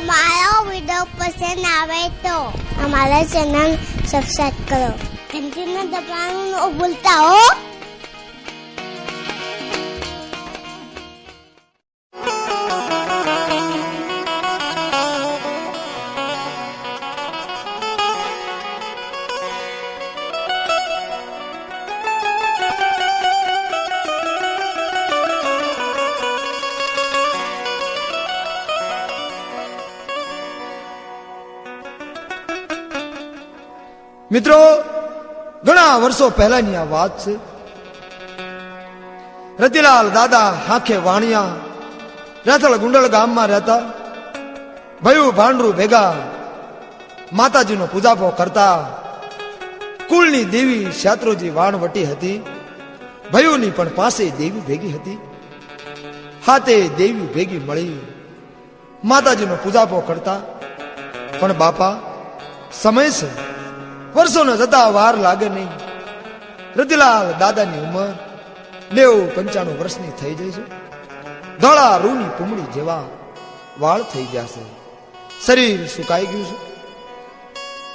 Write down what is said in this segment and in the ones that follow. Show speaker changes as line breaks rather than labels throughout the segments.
અમારો વીડિયો પસંદ આવે તો અમારા ચેનલ સબસ્ક્રાઈબ કરો. ઘંટીના દબાવવાનું ભૂલતા હો.
મિત્રો, ઘણા વર્ષો પહેલાની આ વાત છે. રતિલાલ દાદા હાખે વાણિયા, રાથળ ગુંડલ ગામમાં રહેતા, ભયું ભાંડરું ભેગા, માતાજીનો પૂજાપો કરતા, કુળની દેવી શાત્રુજી વાણવટી હતી, ભયુની પણ પાસે દેવી ભેગી હતી. હાથે દેવી ભેગી મળી, માતાજીનો પૂજાપો કરતા. પણ બાપા, સમય છે. વર્ષોને જતા વાર લાગે નહીં. રતિલાલ દાદાની ઉંમર નેવું પંચાણું વર્ષની થઈ જાય છે. ધોળા રૂની પૂમડી જેવા વાળ થઈ ગયા છે. શરીર સુકાઈ ગયું છે.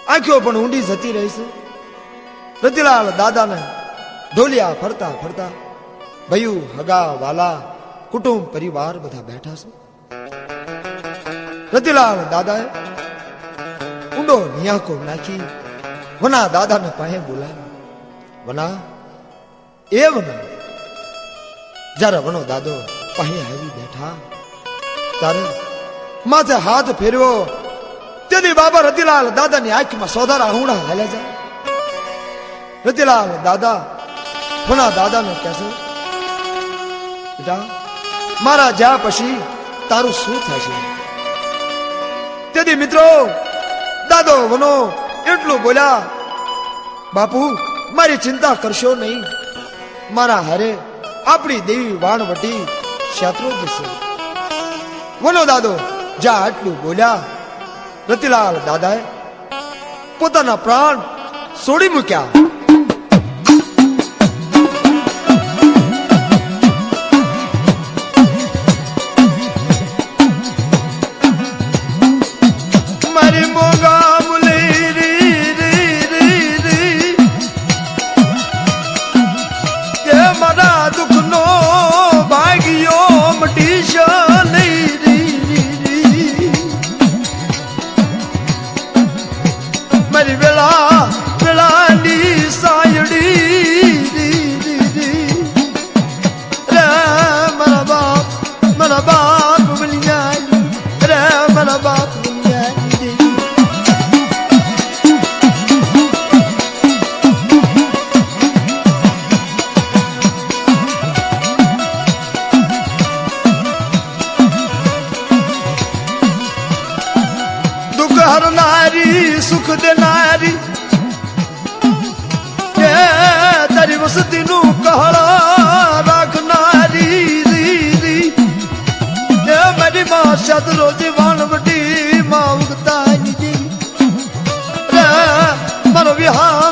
આંખો પણ ઊંડી જતી રહી છે. રતિલાલ દાદાને ઢોલિયા ફરતા ફરતા ભયું હગા વાલા કુટુંબ પરિવાર બધા બેઠા છે. રતિલાલ દાદાએ ઊંડો નિયાકો નાખી વના દાદાને પાસે બોલાવ્યા વના એ વના જ્યારે વનો દાદો પાસે આવી બેઠા, ત્યારે માથે હાથ ફેરવ્યો. તેથી બાબા રતિલાલ દાદાની આંખમાં સોધારા હુણા હાલે જાય રતિલાલ દાદા વના દાદાને કહેશે બેટા, મારા જ્યાં પછી તારું શું થશે? તેથી મિત્રો, દાદો, વનો એટલું બોલ્યા, બાપુ, મારી ચિંતા કરશો નહીં. મારા હારે આપણી દેવી વાણવટી ક્ષેત્રો જશે બોલો દાદો. જા આટલું બોલ્યા. રતિલાલ દાદાએ પોતાના પ્રાણ છોડી મૂક્યા. મારો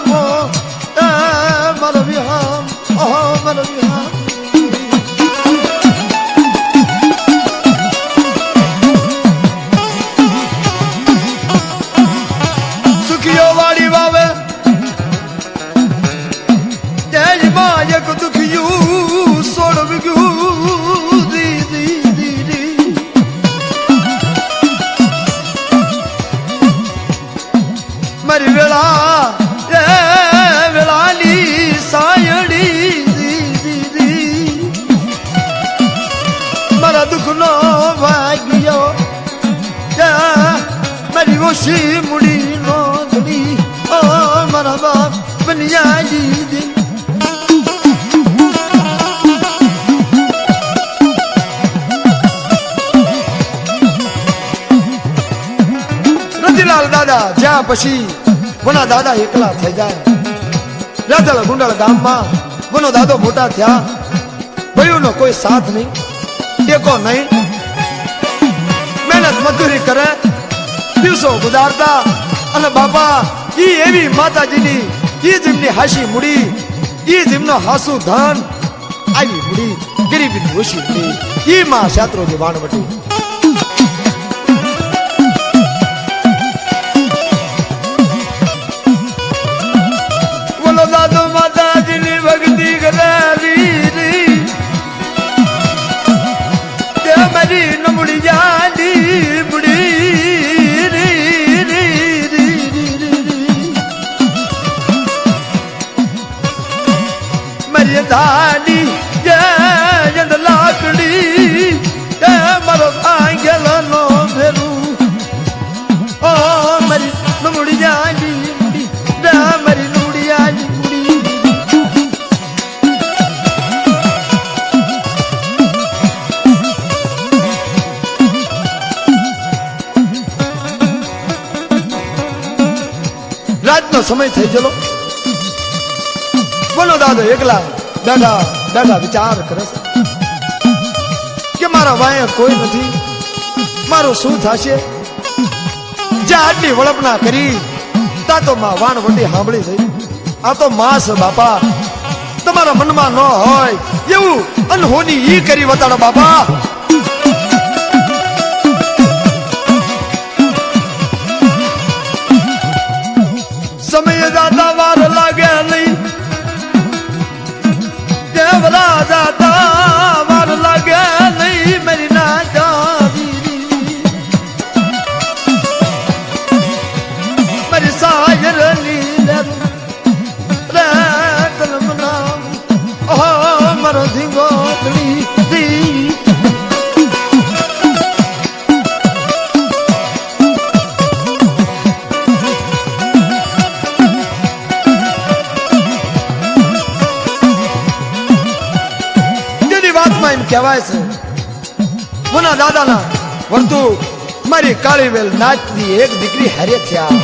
રતિલાલ દાદા, જ્યાં પછી વના દાદા એકલા થઈ જાય. રાધલ ગુંડળ ગામમાં વનો દાદો મોટા થયા. ભયુનો કોઈ સાથ નહીં, ટેકો નહીં. મહેનત મજૂરી કરે, દિવસો ગુજારતા અને બાપા, ઈ એવી માતાજીની, ઈ જેમની હાસી મૂડી, ઈ જેમનો હાસુ ધન આવી મૂડી ગરીબી ઓછી ઈ માં શાસ્ત્રોજી વાણવટી. દાડી જય લાકડી, એ મારો આંગેલ નો ભેરું. ઓ મારી બુડી રે મારી જાડી બુડી રાતનો સમય થઈ ગયેલો. દાદો એકલા દાદા દાદા વિચાર કરે છે. કે મારા વાય કોઈ નથી, મારું શું થશે? જે આટલી વળપના કરી તા તો માં વાણ વટી સાંભળી થઈ આ તો માસ બાપા. તમારા મનમાં ન હોય એવું અનહોની ઈ કરી વતાડો બાપા. મુના દાદાના વર્તુ મારી કાળીવેલ નાચતી એક દીકરી હારે થયા.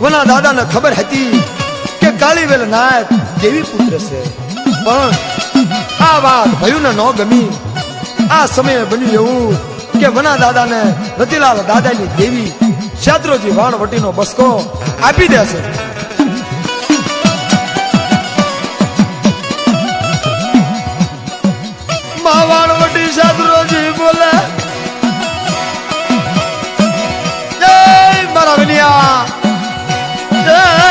વના દાદાને ખબર હતી કે કાળીવેલ નાચ દેવી પુત્ર છે. પણ આ વાત ભયુને ન ગમી. આ સમયે બન્યું એવું કે વના દાદાને રતિલાલ દાદાની દેવી શાત્રોજી વાણવટીનો બસકો આપી દેશે. મારા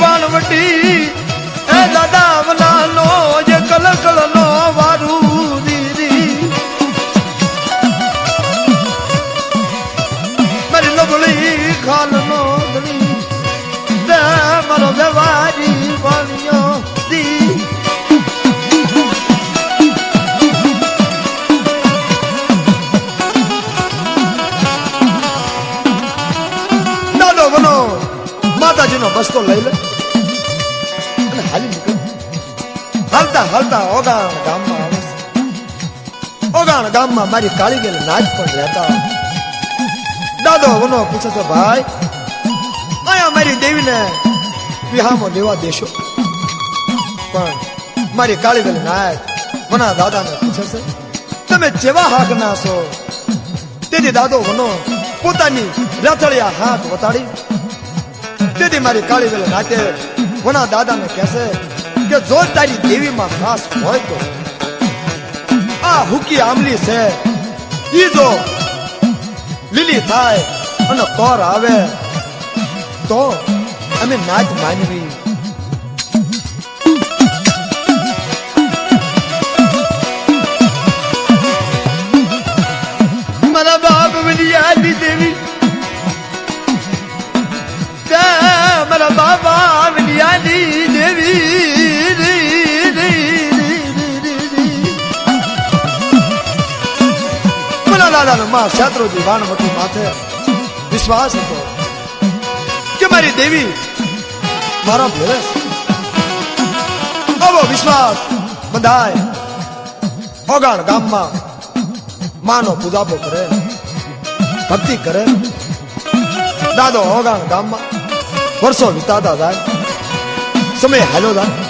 વાણવટી એ દાદા હાલતા ઓગાણ ગામમાં આવે ઓગાણ ગામમાં મારી કાળી ગયેલી નાચ પણ રહેતા દાદો વનો પૂછે છે ભાઈ અહીંયા મારી દેવીને વિહામો લેવા દેશો પણ મારી કાળી ગયેલી નાચ વના દાદાને પૂછે છે તમે જેવા હાકના છો તેથી દાદો વનો પોતાની રથળિયા હાથ વતાડી તેથી મારી કાળી ગયેલી નાચે વના દાદાને કહેશે કે જો તારી દેવીમાં ખાસ હોય તો. આ હુકી આમલી છે. ઈ જો લીલી થાય અને કોર આવે, તો અમે નાચ માનવી. દેવી. મારા બાબા વિલિયાની દેવી. દાદાનો શાત્રોજી વાણવટી માથે વિશ્વાસ હતો કે મારી દેવી મારા ભેરે આવો વિશ્વાસ બંધાય. ઓગાણ ગામમાં માનો પૂજાપો કરે, ભક્તિ કરે. દાદો ઓગાણ ગામમાં વર્ષો વિતાતા જાય, સમય હાલ્યો જાય.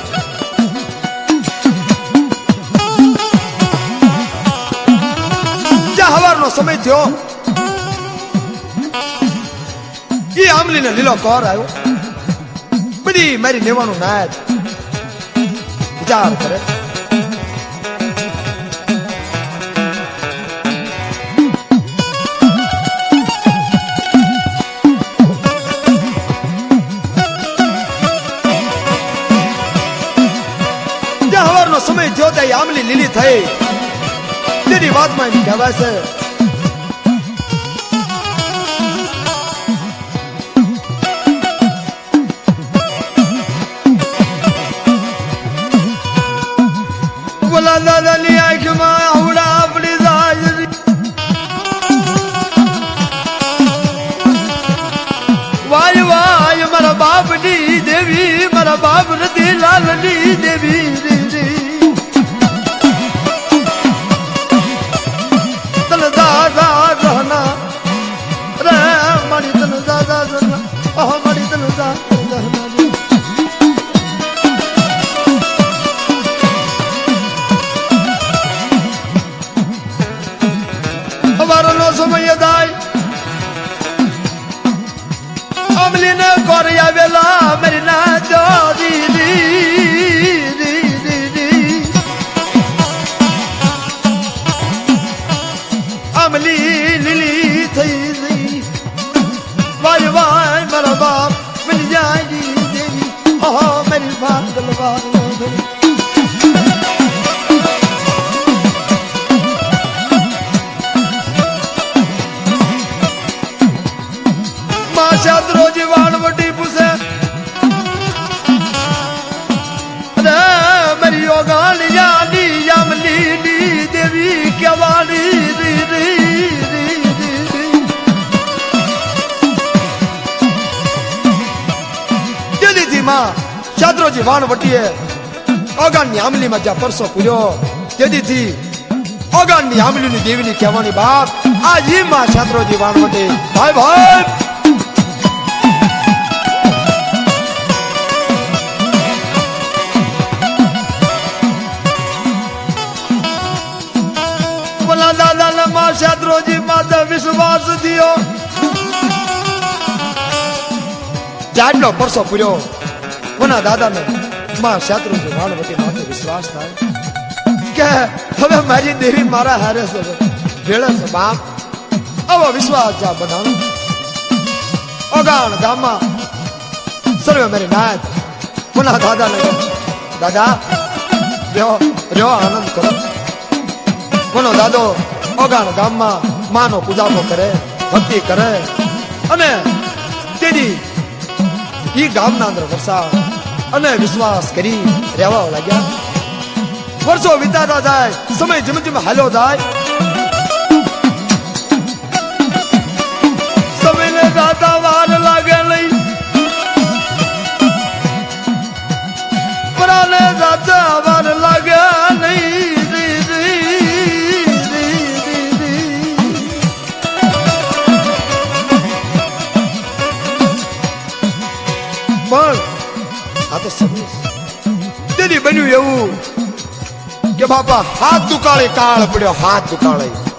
સમય થયો એ આમલીને લીલો કોર આવ્યો બધી મારી લેવાનું ના જ વિચાર કરે સમય જો ત્યાં આમલી લીલી થઈ તેની વાતમાં એમ કહેવાય છે બોલા દાદાની આંખમાં આવડા આપણી દાજરી વાય વાય મારા બાપની દેવી મારા બાપ નથી લાલની દેવી પરસો પૂર્યો તેથી ઓગાણની આમલીની દેવીની કહેવાની બાપ આ ઈ માં શાસ્ત્રોજી વાણ વટી ભાઈ ભાઈ પરસો પૂર્યો કોના દાદા ને માં શાસ્ત્રોજી વાણવટી માથે વિશ્વાસ થાય કે હવે મારી દેવી મારા હારે છે ભેળે છે, બાપ. આવો વિશ્વાસ જા બનાવો. અગાણ ગામમાં સર્વે મારી નાથ પુના દાદા ને દાદા રહ્યો રહ્યો આનંદ કરો. કોનો દાદો ઓગાણ ગામમાં માનો પૂજાપો કરે, ભક્તિ કરે. અને તેની ઈ ગામના અંદર વરસાદ અને વિશ્વાસ કરી રહેવા લાગ્યા. વર્ષો વિતાતા જાય, સમય જેમ જેમ હાલ્યો જાય. સમયને દાદા વાર લાગે નહીં. પરાને દાદા વાર લાગે નહીં. પણ આ તો સમય તેથી બન્યું એવું. કે બાપા હાથ દુકાળે કાળ પડ્યો હાથ દુકાળે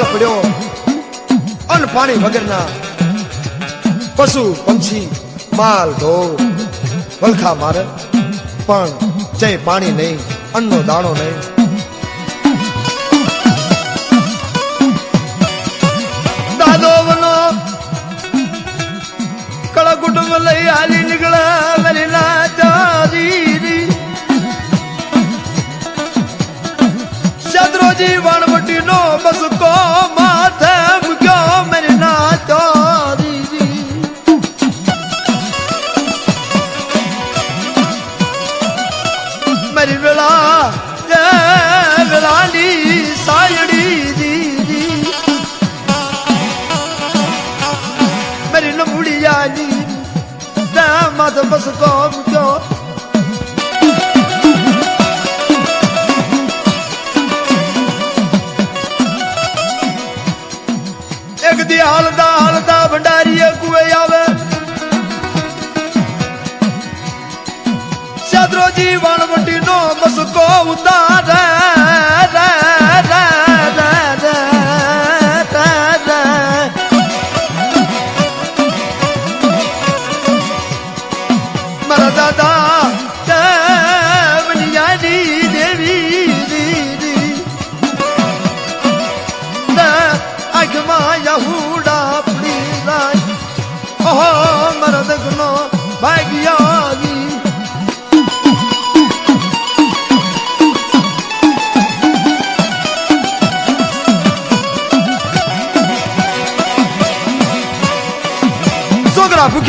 કાળ પડ્યો. અન્ન પાણી વગરના પશુ, પંછી, માલ, ઢોર, વલખા મારે. પણ જય પાણી નહીં, અન્નનો દાણો નહીં.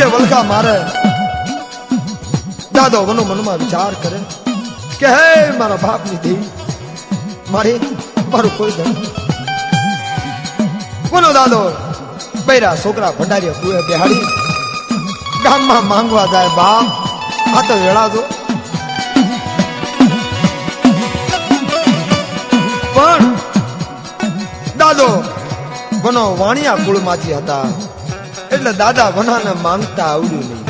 છોકરા વલકા મારે? દાદો મનો મનમાં વિચાર કરે. કે હે, મારા બાપની દેવી, મારે, મારું કોઈ ધન કોનો દાદો, બૈરા છોકરા ભંડારીએ કુએ બેહાડી. ગામમાં માંગવા જાય બાપ. આ તો વેળાજો પણ, દાદો, વનો વાણિયા કુળમાંથી હતા. એટલે દાદા વનાને માંગતા આવડ્યું નહીં.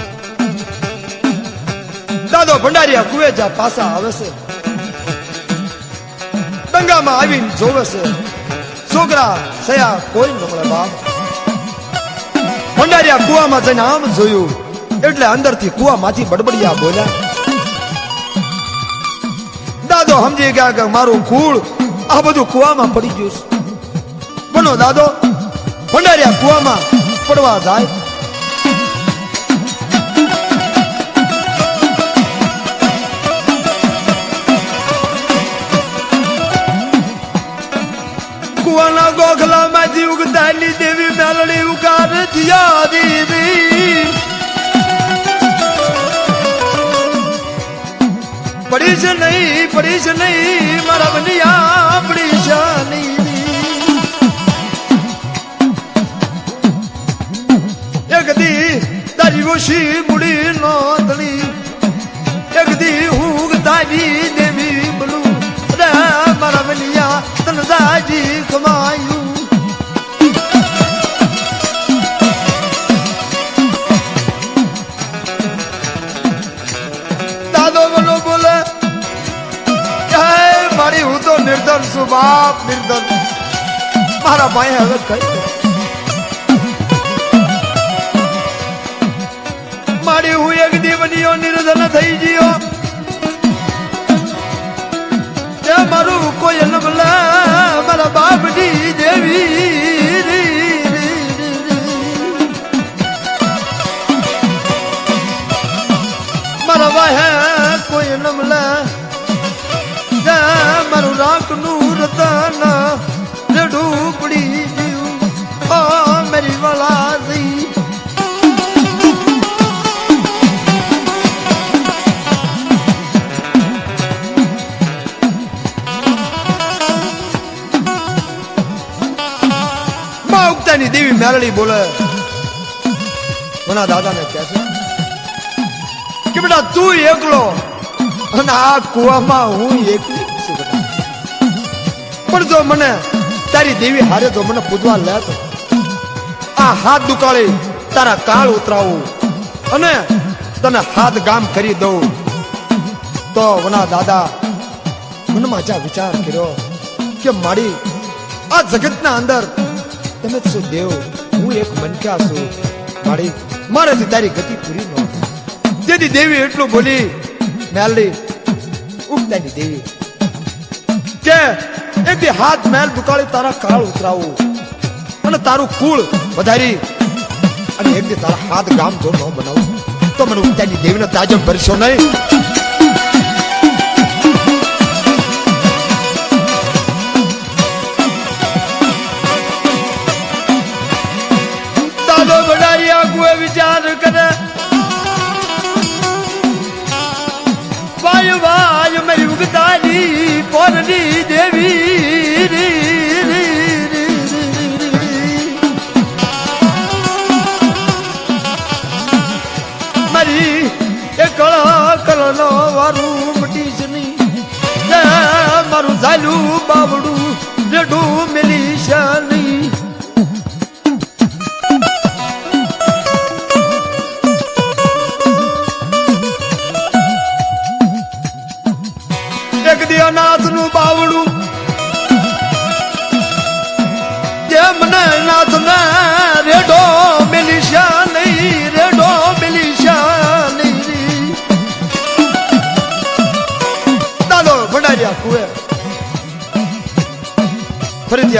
દાદો ભંડારીયા કુવેજા પાસા આવે છે. ડંગામાં આવીને જોવે છે. છોકરા સયા કોઈ મળે બાપ. ભંડારીયા કુવામાં જઈને આમ જોયું. એટલે અંદરથી કુવામાંથી બડબડિયા બોલ્યા. દાદો સમજી ગયા કે મારું કુળ આ બધું કુવામાં પડી ગયું છે. બનો દાદો, ભંડારીયા કુવામાં પડવા જાય. કુવાના ગોખલા માંથી ઉગતાલી દેવી મેલડી ઉકાર થયા દેવી. પડી છે નહીં, પડી છે નહીં. ન મળે તે મારું રાખનું રતન રડું પડી ગયું. ઓ મેરી માં ઉગતાની દેવી મેરળી બોલે. મના દાદાને કહે છે, કે બેટા તું એકલો અને આ કુવામાં હું એકલી છું પણ જો મને તારી દેવી હારે જો મને પૂજવા લે તો? આ હાથ દુકાળી તારા કાળ ઉતરાવું અને તને હાથ ગામ કરી દઉં. તો વના દાદા, મનમાં જ્યાં વિચાર કર્યો કે મારી આ જગતના અંદર તમે જ શું દેવ? હું એક મનક્યા છું. મારી, મારાથી તારી ગતિ પૂરી ન જેથી દેવી એટલું બોલી મેલડી ઉગતાની દેવી. કે એક દી હાથ મેલ દુકાળી તારા કાળ ઉતરાવું. અને તારું કુળ વધારી. અને એક તારા હાથ ગામ જો ન બનાવું, તો મને ઉગતાની દેવીને તાજો ભરશો નહીં. જગદાની કોરની દેવી. મારી એ કળા કળનો વારું મટી જ નહીં મારું ઝાલું બાવડું રેડું મિલી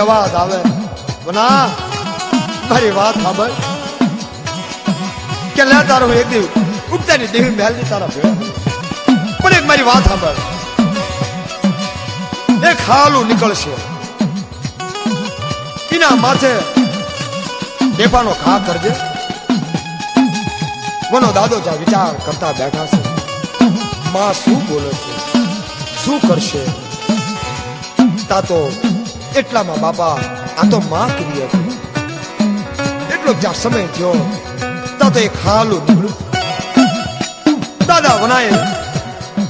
અવાજ આવે. ના, મારી વાત સાંભળ. કે લે તારો એક દિવસ ઉગતા ની દેવી મહેલની તારા ભેળ. પણ એક મારી વાત સાંભળ. એક હાલું નીકળશે. એના માથે દેપાનો ઘા કરજે. મનો દાદો જા વિચાર કરતા બેઠા છે. માં શું બોલે છે? શું કરશે? તા તો એટલામાં બાપા, આ તો માં કરી હતી. એટલો જ્યાં સમય થયો. તા તો એક હાલું નીકળ્યું દાદા વનાએ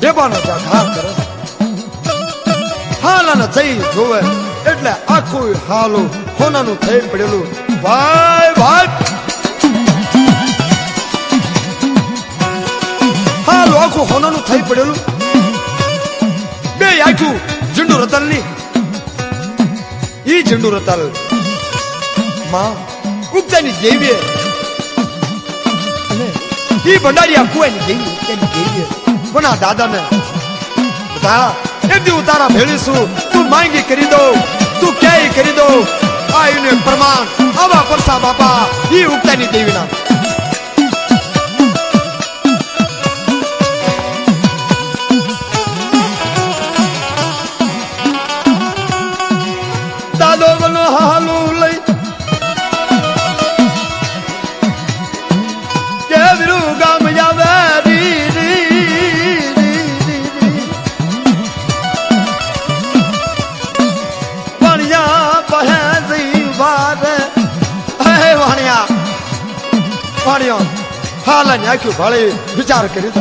દેવાનો ત્યાં ઘા કરે હાલાને જઈ જોવે, એટલે આખું હાલું હોનાનું થઈ પડેલું. ભાઈ ભાઈ! હાલું આખું હોનાનું થઈ પડેલું. બે આખું ઝીંડુ રતલ ની ઈ ઝીંડુ રતલમાં, ઉગતાની દેવીએ. અને ઈ ભંડારીયા કુવાની દેવી, ઉગતાની દેવીએ. પણ આ દાદાને બધા એક દી હું તારા ભેળીશું તું માંગી કરી દો તું ક્યાંય કરી દો આ એનું પ્રમાણ. આવા પરસા બાપા, ઈ ઉગતાની દેવીના હાલાની આખ્યું ભાળી વિચાર કરી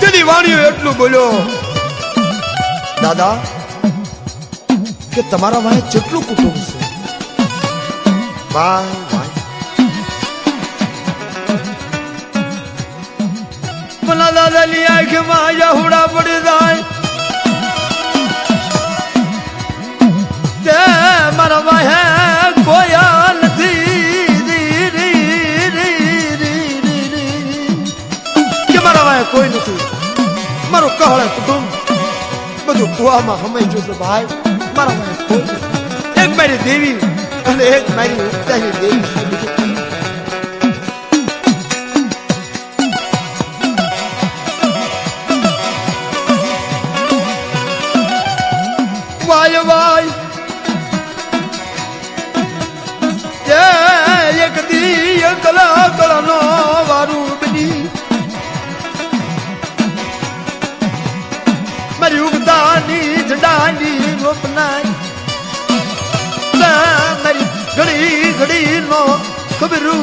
તેની વાણીઓ એટલું બોલ્યો, દાદા, કે તમારા વાંહે કેટલું કુટુંબ છે. ભાઈ ભાઈ મને દાદાની આંખમાં યહુડા પડી જાય. તે મારા વાહે મારું કહળ કુટુંબ. બધું કુવામાં હમાઈ ગયું છે ભાઈ. મારા એક મારી દેવી અને એક મારી ઉગતાની દેવી. મારી ઉગતાની જડાની રોપનાઈ ના, મારી ઘડી ઘડી નો ખબરું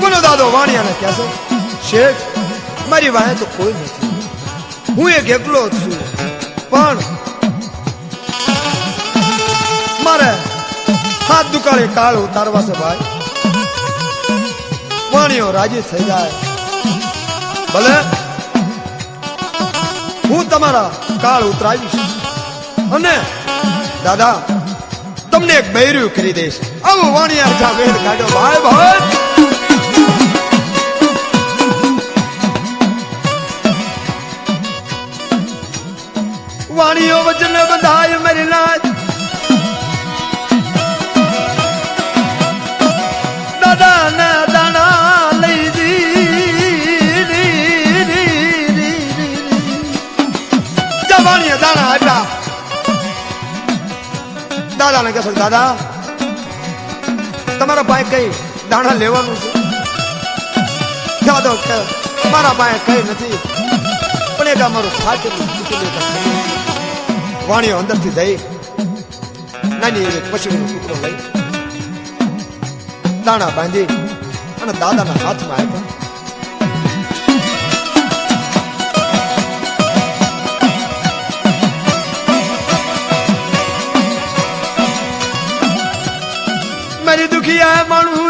બોલો દાદો, વાણિયાને કહેશો શેઠ, મારી વાહે તો કોઈ નથી. હું એક એકલો છું. પણ હાથ દુકાળે કાળ ઉતારવા છે ભાઈ. વાણીઓ રાજી થઈ જાય. ભલે હું તમારા કાળ ઉતરાવીશ. અને દાદા, તમને એક બૈર્યું કરી દઈશ. આવું વાણિયા જા વેદ કાઢો. ભાઈ ભાઈ. વાણીઓ વચન બંધાય મરી નાચ દાદાને કહેશો દાદા, તમારા પાસે કઈ દાણા લેવાનું છે? દાદો મારા પાસે કઈ નથી. પણ એક અમારું ફાટેલું વાણીઓ અંદરથી દઈ નાની એવી પછીનો ટુકડો લઈ. દાણા બાંધી અને દાદાના હાથમાં આપ્યા. મારી